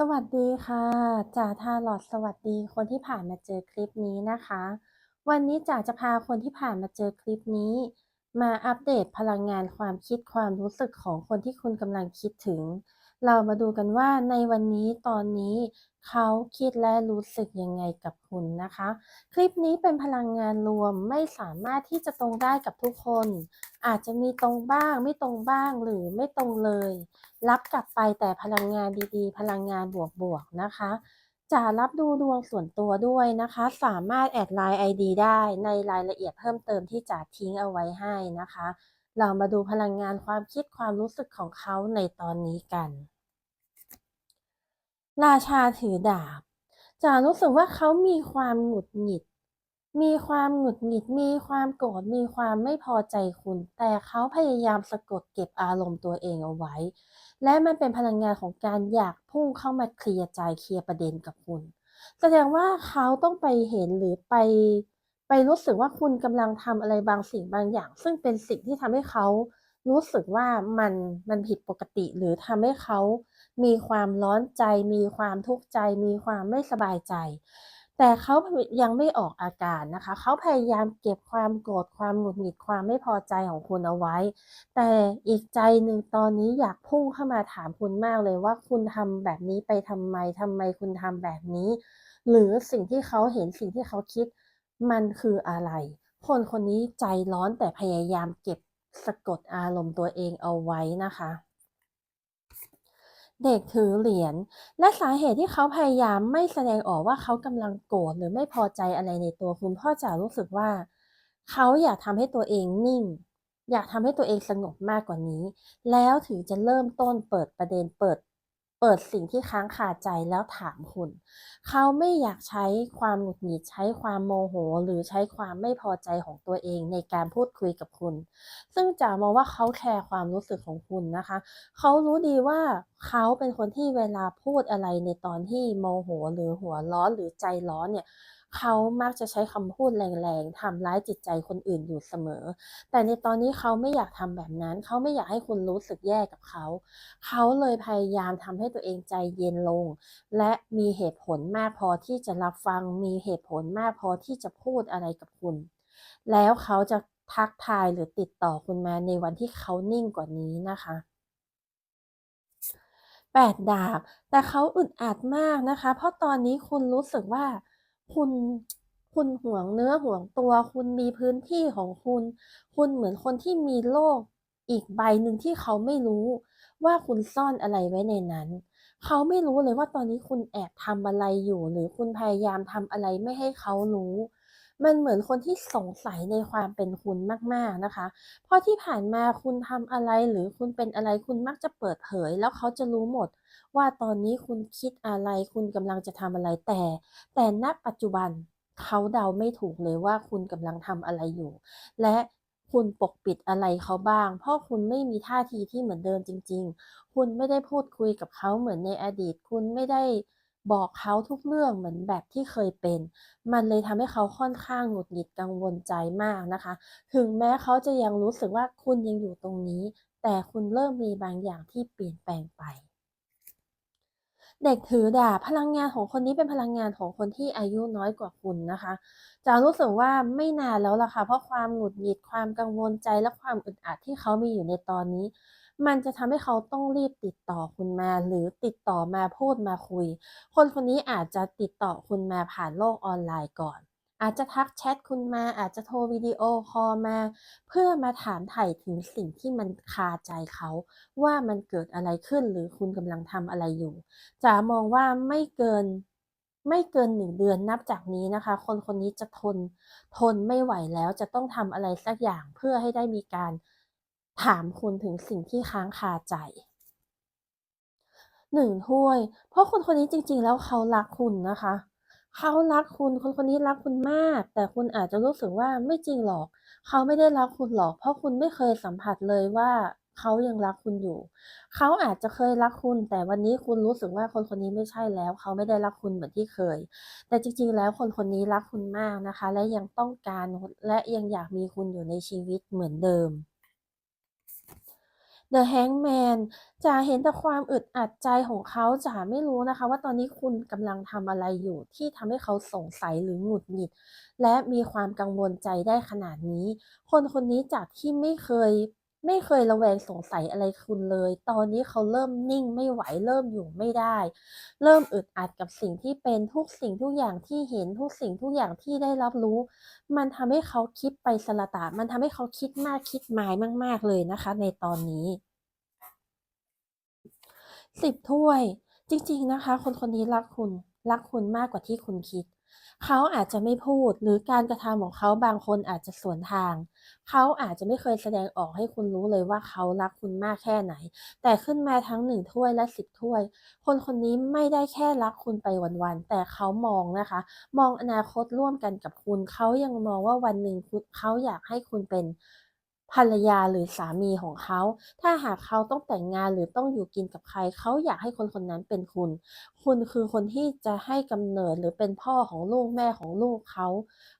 สวัสดีค่ะจ่าทาลอดสวัสดีคนที่ผ่านมาเจอคลิปนี้นะคะ วันนี้จ่าจะพาคนที่ผ่านมาเจอคลิปนี้ มาอัปเดตพลังงานความคิดความรู้สึกของคนที่คุณกำลังคิดถึง เรามาดูกันว่าในวันนี้ตอนนี้เขาคิดและรู้สึกยังไงกับคุณนะคะ คลิปนี้เป็นพลังงานรวมไม่สามารถที่จะตรงได้กับทุกคน อาจจะมีตรงบ้าง ไม่ตรงบ้างหรือไม่ตรงเลย รับกลับไปแต่พลังงานดีๆ พลังงานบวกๆนะคะจะรับดูดวงส่วนตัวด้วยนะคะ สามารถแอดไลน์ ID ได้ในรายละเอียดเพิ่มเติมที่จะทิ้งเอาไว้ให้นะคะ เรามาดูพลังงานความคิดความรู้สึกของเขาในตอนนี้กัน ราชาถือดาบจะรู้สึกว่าเขามีความหงุดหงิด มีความหงุดหงิด มีความโกรธ มีความไม่พอใจคุณ แต่เขาพยายามสะกดเก็บอารมณ์ตัวเองเอาไว้ และมันเป็นพลังงานของการอยากพุ่งเข้ามาเคลียร์ใจเคลียร์ประเด็นกับคุณ แสดงว่าเขาต้องไปเห็นหรือไป ไปรู้สึกว่าคุณกำลังทำอะไรบางสิ่งบางอย่าง ซึ่งเป็นสิ่งที่ทำให้เขารู้สึกว่ามันมันผิดปกติ หรือทำให้เขามีความร้อนใจ มีความทุกข์ใจ มีความไม่สบายใจ แต่เขายังไม่ออกอาการนะคะ เขาพยายามเก็บความโกรธความหงุดหงิดความไม่พอใจของคุณเอาไว้ แต่อีกใจหนึ่งตอนนี้อยากพุ่งเข้ามาถามคุณมากเลยว่าคุณทำแบบนี้ไปทำไมทำไมคุณทำแบบนี้ หรือสิ่งที่เขาเห็นสิ่งที่เขาคิด มันคืออะไร คนคนนี้ใจร้อนแต่พยายามเก็บสะกดอารมณ์ตัวเองเอาไว้นะคะ เด็กถือเหรียญและสาเหตุที่เขาพยายามไม่แสดงออกว่าเขากำลังโกรธหรือไม่พอใจอะไรในตัวคุณพราะจะรู้สึกว่า เขาอยากทำให้ตัวเองนิ่ง อยากทำให้ตัวเองสงบมากกว่านี้ แล้วถึงจะเริ่มต้นเปิดประเด็นเปิด เปิดสิ่งที่ค้างคาใจแล้วถามคุณ เขาไม่อยากใช้ความหงุดหงิดใช้ความโมโห หรือใช้ความไม่พอใจของตัวเองในการพูดคุยกับคุณ ซึ่งจะมองว่าเขาแคร์ความรู้สึกของคุณนะคะ เขารู้ดีว่าเขาเป็นคนที่เวลาพูดอะไรในตอนที่โมโห หรือหัวร้อนหรือใจร้อนเนี่ย เขามักจะใช้คำพูดแรงๆทำร้ายจิตใจคนอื่นอยู่เสมอ แต่ในตอนนี้เขาไม่อยากทำแบบนั้น เขาไม่อยากให้คุณรู้สึกแย่กับเขา เขาเลยพยายามทำให้ตัวเองใจเย็นลง และมีเหตุผลมากพอที่จะรับฟัง มีเหตุผลมากพอที่จะพูดอะไรกับคุณ แล้วเขาจะทักทายหรือติดต่อคุณมาในวันที่เขานิ่งกว่านี้นะคะแปดดาบ แต่เขาอึดอัดมากนะคะ เพราะตอนนี้คุณรู้สึกว่า คุณคุณห่วงเนื้อห่วงตัว คุณมีพื้นที่ของคุณ คุณเหมือนคนที่มีโลกอีกใบหนึ่งที่เขาไม่รู้ว่าคุณซ่อนอะไรไว้ในนั้น เขาไม่รู้เลยว่าตอนนี้คุณแอบทำอะไรอยู่ หรือคุณพยายามทำอะไรไม่ให้เขารู้ มันเหมือนคนที่สงสัยในความเป็นคุณมากๆนะคะ เพราะที่ผ่านมาคุณทำอะไรหรือคุณเป็นอะไรคุณมักจะเปิดเผย แล้วเขาจะรู้หมด ว่าตอนนี้คุณคิดอะไร คุณกำลังจะทำอะไรแต่ แต่ณปัจจุบันเขาเดาไม่ถูกเลยว่าคุณกำลังทำอะไรอยู่ และคุณปกปิดอะไรเขาบ้าง เพราะคุณไม่มีท่าทีที่เหมือนเดิมจริง ๆ คุณไม่ได้พูดคุยกับเขาเหมือนในอดีต คุณไม่ได้ บอกเขาทุกเรื่องเหมือนแบบที่เคยเป็น มันเลยทำให้เขาค่อนข้างหงุดหงิดกังวลใจมากนะคะ ถึงแม้เขาจะยังรู้สึกว่าคุณยังอยู่ตรงนี้ แต่คุณเริ่มมีบางอย่างที่เปลี่ยนแปลงไป เด็กถือดาบพลังงานของคนนี้เป็นพลังงานของคนที่อายุน้อยกว่าคุณนะคะ จะรู้สึกว่าไม่นานแล้วล่ะค่ะเพราะความหงุดหงิดความกังวลใจและความอึดอัดที่เขามีอยู่ในตอนนี้ มันจะทำให้เขาต้องรีบติดต่อคุณมา หรือติดต่อมาพูดมาคุย คนคนนี้อาจจะติดต่อคุณมาผ่านโลกออนไลน์ก่อน อาจจะทักแชตคุณมา อาจจะโทรวิดีโอคอลมา เพื่อมาถามไถ่ถึงสิ่งที่มันคาใจเขา ว่ามันเกิดอะไรขึ้นหรือคุณกำลังทำอะไรอยู่จ๋ามองว่าไม่เกินไม่เกิน1เดือนนับจากนี้นะคะ คนคนนี้จะทนทนไม่ไหวแล้วจะต้องทำอะไรสักอย่างเพื่อให้ได้มีการ ถามคุณถึงสิ่งที่ค้างคาใจ1ถ้วย เพราะคนคนนี้จริง ๆ แล้วเขารักคุณนะคะ เขารักคุณ คนคนนี้รักคุณมาก แต่คุณอาจจะรู้สึกว่าไม่จริงหรอก เขาไม่ได้รักคุณหรอก เพราะคุณไม่เคยสัมผัสเลยว่าเขายังรักคุณอยู่ เขาอาจจะเคยรักคุณ แต่วันนี้คุณรู้สึกว่าคนคนนี้ไม่ใช่แล้ว เขาไม่ได้รักคุณเหมือนที่เคย แต่จริง ๆ แล้วคนคนนี้รักคุณมากนะคะ และยังต้องการและยังอยากมีคุณอยู่ในชีวิตเหมือนเดิม The Hangman จ๋าเห็นแต่ความอึดอัดใจของเขาจ๋าไม่รู้นะคะ ว่าตอนนี้คุณกำลังทำอะไรอยู่ที่ทำให้เขาสงสัยหรือหงุดหงิด และมีความกังวลใจได้ขนาดนี้ คนคนนี้จากที่ไม่เคย ไม่เคยระแวงสงสัยอะไรคุณเลย ตอนนี้เขาเริ่มนิ่งไม่ไหวเริ่มอยู่ไม่ได้ เริ่มอึดอัดกับสิ่งที่เป็นทุกสิ่งทุกอย่างที่เห็นทุกสิ่งทุกอย่างที่ได้รับรู้ มันทำให้เขาคิดไปสลตะมันทำให้เขาคิดมากคิดหมายมาก ๆเลยนะคะ ในตอนนี้สิบถ้วย จริง ๆนะคะ คนคนนี้รักคุณรักคุณมากกว่าที่คุณคิด เขาอาจจะไม่พูดหรือการกระทำของเขาบางคนอาจจะสวนทาง เขาอาจจะไม่เคยแสดงออกให้คุณรู้เลยว่าเขารักคุณมากแค่ไหน แต่ขึ้นมาทั้งหนึ่งถ้วยและสิบถ้วย คนคนนี้ไม่ได้แค่รักคุณไปวันๆแต่เขามองนะคะ มองอนาคตร่วมกันกับคุณ เขายังมองว่าวันหนึ่งเขาอยากให้คุณเป็น ภรรยาหรือสามีของเขา ถ้าหากเขาต้องแต่งงานหรือต้องอยู่กินกับใคร เขาอยากให้คนคนนั้นเป็นคุณ คุณคือคนที่จะให้กำเนิดหรือเป็นพ่อของลูกแม่ของลูกเขา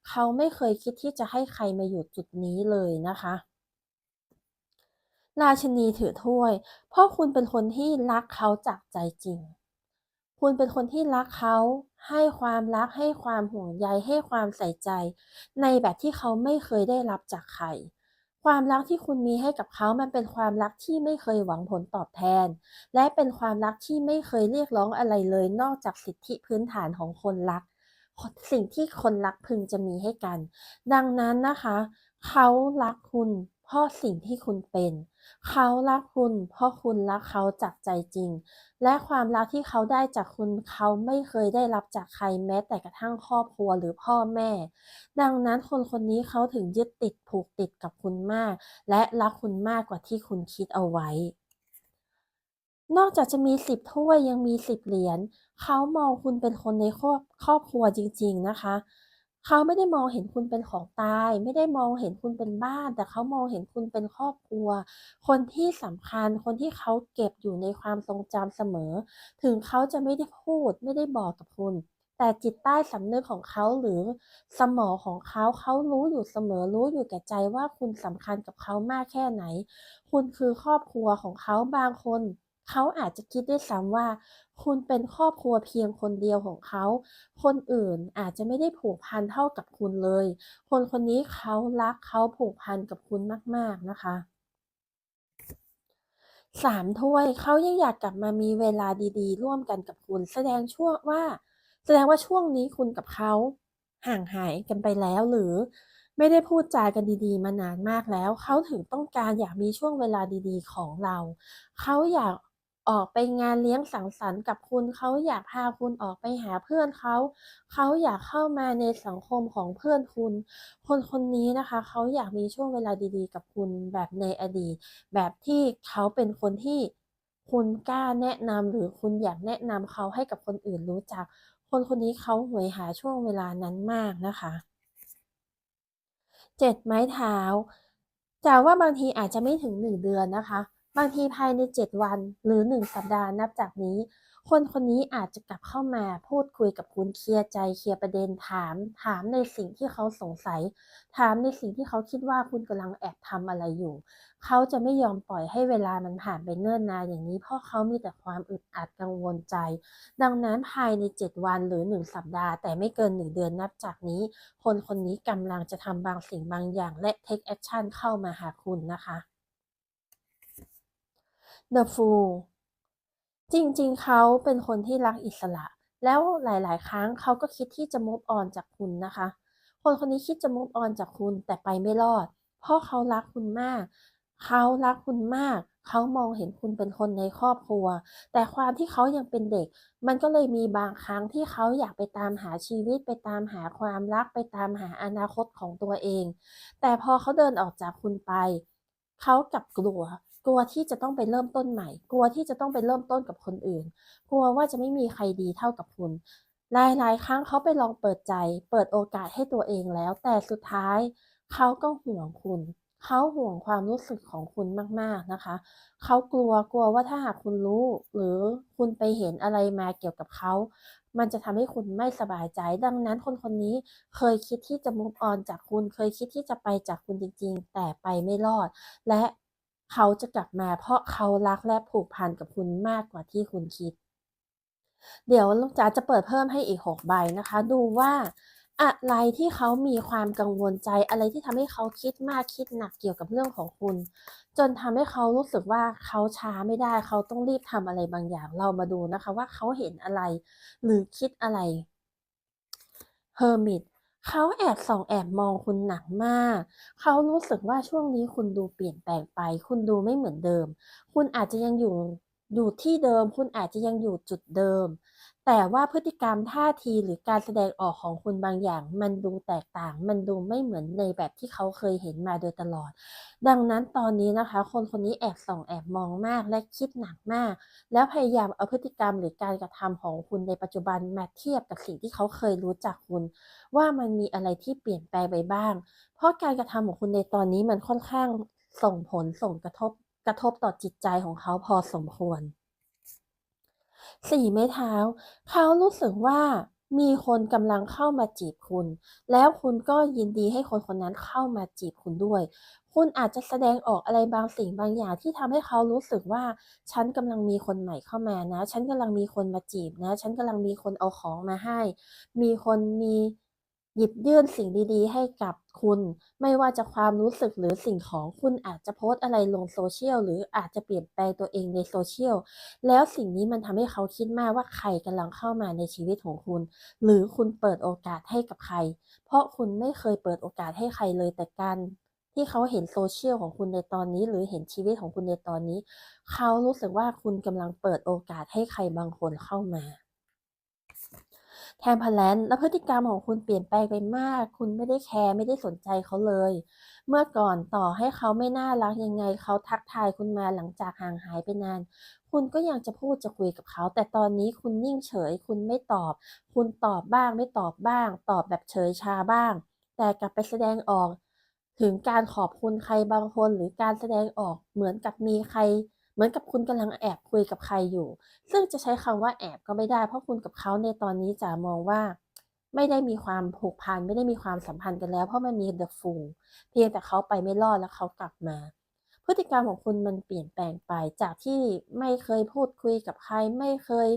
เขาไม่เคยคิดที่จะให้ใครมาอยู่จุดนี้เลยนะคะราชนีถือถ้วย เพราะคุณเป็นคนที่รักเขาจากใจจริง คุณเป็นคนที่รักเขาให้ความรักให้ความห่วงใยให้ความใส่ใจ ในแบบที่เขาไม่เคยได้รับจากใคร ความรักที่คุณมีให้กับเขามันเป็นความรักที่ไม่เคยหวังผลตอบแทน และเป็นความรักที่ไม่เคยเรียกร้องอะไรเลย นอกจากสิทธิพื้นฐานของคนรัก สิ่งที่คนรักพึงจะมีให้กัน ดังนั้นนะคะ เขารักคุณ เพราะสิ่งที่คุณเป็น เขารักคุณ เพราะคุณรักเขาจากใจจริง และความรักที่เขาได้จากคุณเขาไม่เคยได้รับจากใครแม้แต่กระทั่งครอบครัวหรือพ่อแม่ ดังนั้นคนคนนี้เขาถึงยึดติดผูกติดกับคุณมาก และรักคุณมากกว่าที่คุณคิดเอาไว้ นอกจากจะมีสิบถ้วยยังมีสิบเหรียญเขามองคุณเป็นคนในครอบครอบครัวจริง ๆนะคะ เขาไม่ได้มองเห็นคุณเป็นของตาย ไม่ได้มองเห็นคุณเป็นบ้าน แต่เขามองเห็นคุณเป็นครอบครัว คนที่สำคัญคนที่เขาเก็บอยู่ในความทรงจำเสมอ ถึงเขาจะไม่ได้พูด ไม่ได้บอกกับคุณ แต่จิตใต้สำนึกของเขาหรือสมองของเขาเขารู้อยู่เสมอรู้อยู่แก่ใจว่าคุณสำคัญกับเขามากแค่ไหน คุณคือครอบครัวของเขาบางคน เขาอาจจะคิดด้วยซ้ำว่า คุณเป็นครอบครัวเพียงคนเดียวของเขา คนอื่นอาจจะไม่ได้ผูกพันเท่ากับคุณเลย คนคนนี้เขารักเขาผูกพันกับคุณมาก ๆ นะคะสามถ้วยเขายังอยากกลับมามีเวลาดีๆ ร่วมกันกับคุณ แสดงช่วงว่า แสดงว่าช่วงนี้คุณกับเขา ห่างหายกันไปแล้วหรือไม่ได้พูดจากันดีๆ มานานมากแล้ว เขาถึงต้องการอยากมีช่วงเวลาดีๆ ของเรา เขาอยาก ออกไปงานเลี้ยงสังสรรค์กับคุณ เขาอยากพาคุณออกไปหาเพื่อนเขา เขาอยากเข้ามาในสังคมของเพื่อนคุณ คนคนนี้นะคะ เขาอยากมีช่วงเวลาดีๆ กับคุณแบบในอดีต แบบที่เขาเป็นคนที่คุณกล้าแนะนำหรือคุณอยากแนะนำเขาให้กับคนอื่นรู้จัก คนคนนี้เขาโหยหาช่วงเวลานั้นมากนะคะเจ็ดไม้เท้าจ๋าว่าบางทีอาจจะไม่ถึง1เดือนนะคะ บางทีภายใน 7 วันหรือ 1 สัปดาห์นับจากนี้ คนคนนี้อาจจะกลับเข้ามาพูดคุยกับคุณเคลียร์ใจเคลียร์ประเด็นถาม ถามในสิ่งที่เขาสงสัย ถามในสิ่งที่เขาคิดว่าคุณกำลังแอบทำอะไรอยู่ เขาจะไม่ยอมปล่อยให้เวลามันผ่านไปเนิ่นนานอย่างนี้ เพราะเขามีแต่ความอึดอัดกังวลใจ ดังนั้นภายใน 7 วันหรือ 1 สัปดาห์ แต่ไม่เกิน 1 เดือนนับจากนี้ คนคนนี้กำลังจะทำบางสิ่งบางอย่างและ take action เข้ามาหาคุณนะคะ The Fool จริงๆ เขาเป็นคนที่รักอิสระ แล้วหลายๆ ครั้งเขาก็คิดที่จะ move on จากคุณนะคะ คนคนนี้คิดจะ move on จากคุณแต่ไปไม่รอด เพราะเขารักคุณมาก เขารักคุณมาก เขามองเห็นคุณเป็นคนในครอบครัว แต่ความที่เขายังเป็นเด็ก มันก็เลยมีบางครั้งที่เขาอยากไปตามหาชีวิต ไปตามหาความรัก ไปตามหาอนาคตของตัวเอง แต่พอเขาเดินออกจากคุณไป เขากลับกลัว กลัวที่จะต้องไปเริ่มต้นใหม่ กลัวที่จะต้องไปเริ่มต้นกับคนอื่น กลัวว่าจะไม่มีใครดีเท่ากับคุณ หลายๆ ครั้งเขาไปลองเปิดใจ เปิดโอกาสให้ตัวเองแล้ว แต่สุดท้ายเขาก็ห่วงคุณ เขาห่วงความรู้สึกของคุณมากๆนะคะ เขากลัวกลัวว่าถ้าหากคุณรู้ หรือคุณไปเห็นอะไรมาเกี่ยวกับเขา มันจะทำให้คุณไม่สบายใจ ดังนั้นคนคนนี้เคยคิดที่จะ move on จากคุณ เคยคิดที่จะไปจากคุณจริง ๆ แต่ไปไม่รอด และ เขาจะกลับมาเพราะเขารักและผูกพันกับคุณมากกว่าที่คุณคิด เดี๋ยวลูกจ๋าจะเปิดเพิ่มให้อีก6ใบนะคะ ดูว่าอะไรที่เขามีความกังวลใจอะไรที่ทำให้เขาคิดมากคิดหนักเกี่ยวกับเรื่องของคุณ จนทำให้เขารู้สึกว่าเขาช้าไม่ได้ เขาต้องรีบทำอะไรบางอย่าง เรามาดูนะคะ ว่าเขาเห็นอะไร หรือคิดอะไร Hermit เขาแอบส่องแอบมองคุณหนักมาก เขารู้สึกว่าช่วงนี้คุณดูเปลี่ยนแปลงไป คุณดูไม่เหมือนเดิม คุณอาจจะยังอยู่อยู่ที่เดิม คุณอาจจะยังอยู่จุดเดิม แต่ว่าพฤติกรรมท่าทีหรือการแสดงออกของคุณบางอย่าง มันดูแตกต่าง มันดูไม่เหมือนในแบบที่เขาเคยเห็นมาโดยตลอด ดังนั้นตอนนี้นะคะ คนคนนี้แอบส่องแอบมองมากและคิดหนักมาก แล้วพยายามเอาพฤติกรรมหรือการกระทำของคุณในปัจจุบันมาเทียบกับสิ่งที่เขาเคยรู้จักคุณ ว่ามันมีอะไรที่เปลี่ยนแปลงไปบ้าง เพราะการกระทำของคุณในตอนนี้มันค่อนข้างส่งผลส่งกระทบกระทบต่อจิตใจของเขาพอสมควร สี่ไม้เท้า เขารู้สึกว่ามีคนกำลังเข้ามาจีบคุณ แล้วคุณก็ยินดีให้คนคนนั้นเข้ามาจีบคุณด้วย คุณอาจจะแสดงออกอะไรบางสิ่งบางอย่างที่ทำให้เขารู้สึกว่า ฉันกำลังมีคนใหม่เข้ามานะ ฉันกำลังมีคนมาจีบนะ ฉันกำลังมีคนเอาของมาให้ มีคนมี หยิบยื่นสิ่งดีๆ ให้กับคุณ ไม่ว่าจะความรู้สึกหรือสิ่งของคุณอาจจะโพสต์อะไรลงโซเชียลหรืออาจจะเปลี่ยนแปลงตัวเองในโซเชียลแล้วสิ่งนี้มันทำให้เขาคิดมากว่าใครกำลังเข้ามาในชีวิตของคุณ หรือคุณเปิดโอกาสให้กับใคร เพราะคุณไม่เคยเปิดโอกาสให้ใครเลยแต่การที่เขาเห็นโซเชียลของคุณในตอนนี้ หรือเห็นชีวิตของคุณในตอนนี้ เขารู้สึกว่าคุณกำลังเปิดโอกาสให้ใครบางคนเข้ามา Temperance และพฤติกรรมของคุณเปลี่ยนแปลงไปมาก คุณไม่ได้แคร์ไม่ได้สนใจเขาเลย เมื่อก่อนต่อให้เขาไม่น่ารักยังไง เขาทักทายคุณมาหลังจากห่างหายไปนาน คุณก็ยังจะพูดจะคุยกับเขา แต่ตอนนี้คุณนิ่งเฉย คุณไม่ตอบ คุณตอบบ้างไม่ตอบบ้าง ตอบแบบเฉยชาบ้าง แต่กลับไปแสดงออก ถึงการขอบคุณใครบางคนหรือการแสดงออกเหมือนกับมีใคร เหมือนกับคุณกำลังแอบคุยกับใครอยู่ ซึ่งจะใช้คำว่าแอบก็ไม่ได้ เพราะคุณกับเขาในตอนนี้จ๋ามองว่า ไม่ได้มีความผูกพันไม่ได้มีความสัมพันธ์กันแล้ว เพราะมันมี The Fool เพียงแต่เขาไปไม่รอดแล้วเขากลับมา พฤติกรรมของคุณมันเปลี่ยนแปลงไปจากที่ไม่เคยพูดคุยกับใคร ไม่เคย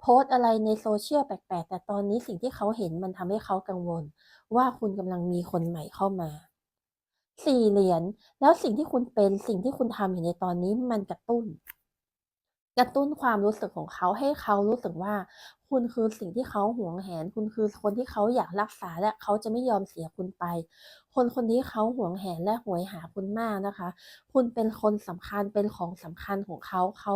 โพสต์อะไรในโซเชียลแปลกๆแต่ตอนนี้สิ่งที่เขาเห็นมันทำให้เขากังวล ว่าคุณกำลังมีคนใหม่เข้ามา 4เหรียญแล้วสิ่งที่คุณเป็นสิ่งที่คุณทำอยู่ในตอนนี้มันกระตุ้น กระตุ้นความรู้สึกของเขาให้เขารู้สึกว่า คุณคือสิ่งที่เขาหวงแหน คุณคือคนที่เขาอยากรักษาและเขาจะไม่ยอมเสียคุณไป คนคนนี้เขาหวงแหนและโหยหาคุณมากนะคะ คุณเป็นคนสำคัญเป็นของสำคัญของเขาเขา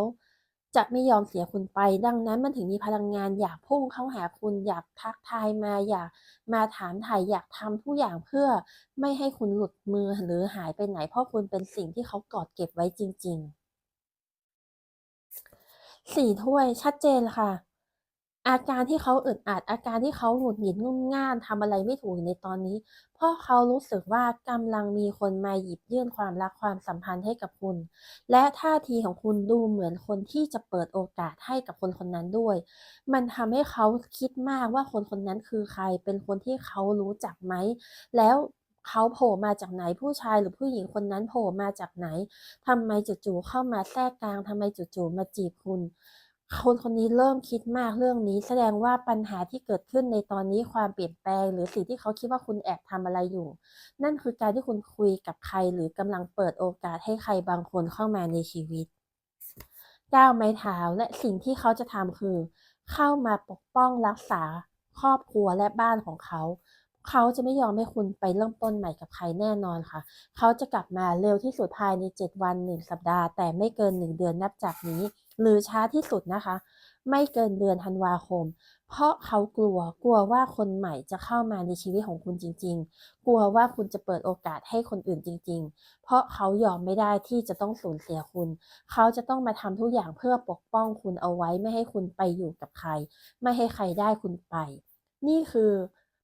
จะไม่ยอมเสียคุณไป ดังนั้นมันถึงมีพลังงานอยากพุ่งเข้าหาคุณอยากทักทายมาอยากมาถามถ่ายอยากทำทุกอย่างเพื่อไม่ให้คุณหลุดมือหรือหายไปไหน เพราะคุณเป็นสิ่งที่เขากอดเก็บไว้จริงๆ4ถ้วยชัดเจนค่ะ อาการที่เขาอึดอัด อาการที่เขาหงุดหงิดงุ่นง่านทำอะไรไม่ถูกในตอนนี้ เพราะเขารู้สึกว่ากำลังมีคนมาหยิบยื่นความรักความสัมพันธ์ให้กับคุณ และท่าทีของคุณดูเหมือนคนที่จะเปิดโอกาสให้กับคนคนนั้นด้วย มันทำให้เขาคิดมากว่าคนคนนั้นคือใคร เป็นคนที่เขารู้จักไหม แล้วเขาโผล่มาจากไหนผู้ชายหรือผู้หญิงคนนั้นโผล่มาจากไหนทำไมจู่ๆเข้ามาแทรกกลางทำไมจู่ๆมาจีบคุณ คนคนนี้เริ่มคิดมากเรื่องนี้ แสดงว่าปัญหาที่เกิดขึ้นในตอนนี้ความเปลี่ยนแปลง หรือสิ่งที่เขาคิดว่าคุณแอบทำอะไรอยู่ นั่นคือการที่คุณคุยกับใคร หรือกำลังเปิดโอกาสให้ใครบางคนเข้ามาในชีวิต9ไม้เท้าและสิ่งที่เขาจะทำคือ เข้ามาปกป้องรักษา ครอบครัวและบ้านของเขา เขาจะไม่ยอมให้คุณไปเริ่มต้นใหม่กับใครแน่นอนค่ะ เขาจะกลับมาเร็วที่สุดภายใน 7 วัน 1 สัปดาห์ แต่ไม่เกิน 1 เดือนนับจากนี้ หรือช้าที่สุดนะคะ ไม่เกินเดือนธันวาคม เพราะเขากลัวกลัวว่าคนใหม่จะเข้ามาในชีวิตของคุณจริง ๆ กลัวว่าคุณจะเปิดโอกาสให้คนอื่นจริง ๆ เพราะเขายอมไม่ได้ที่จะต้องสูญเสียคุณ เขาจะต้องมาทำทุกอย่างเพื่อปกป้องคุณเอาไว้ไม่ให้คุณไปอยู่กับใคร ไม่ให้ใครได้คุณไป นี่คือ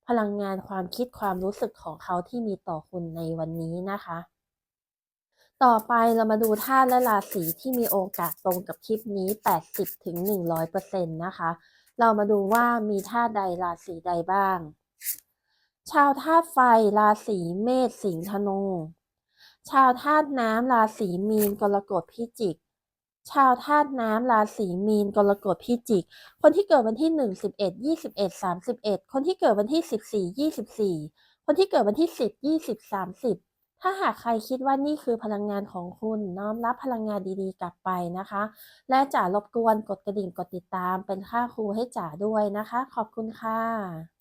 พลังงานความคิดความรู้สึกของเขาที่มีต่อคุณในวันนี้นะคะ ต่อไปเรามาดูธาตุและราศีที่มีโอกาสตรงกับคลิปนี้ 80-100%นะคะ เรามาดูว่ามีธาตุใดราศีใดบ้าง ชาวธาตุไฟราศีเมษสิงห์ธนูชาวธาตุน้ำราศีมีนกรกฎพิจิก ชาวธาตุน้ำราศีมีนกรกฎพิจิก คนที่เกิดวันที่หนึ่งสิบเอ็ดยี่สิบเอ็ดสามสิบเอ็ดคนที่เกิดวันที่สิบสี่ยี่สิบสี่คนที่เกิดวันที่สิบยี่สิบสามสิบ ถ้าหากใครคิดว่านี่คือพลังงานของคุณน้อมรับพลังงานดีๆ กลับไปนะคะ และจ๋ารบกวนกดกระดิ่งกดติดตามเป็นค่าครูให้จ๋าด้วยนะคะ ขอบคุณค่ะ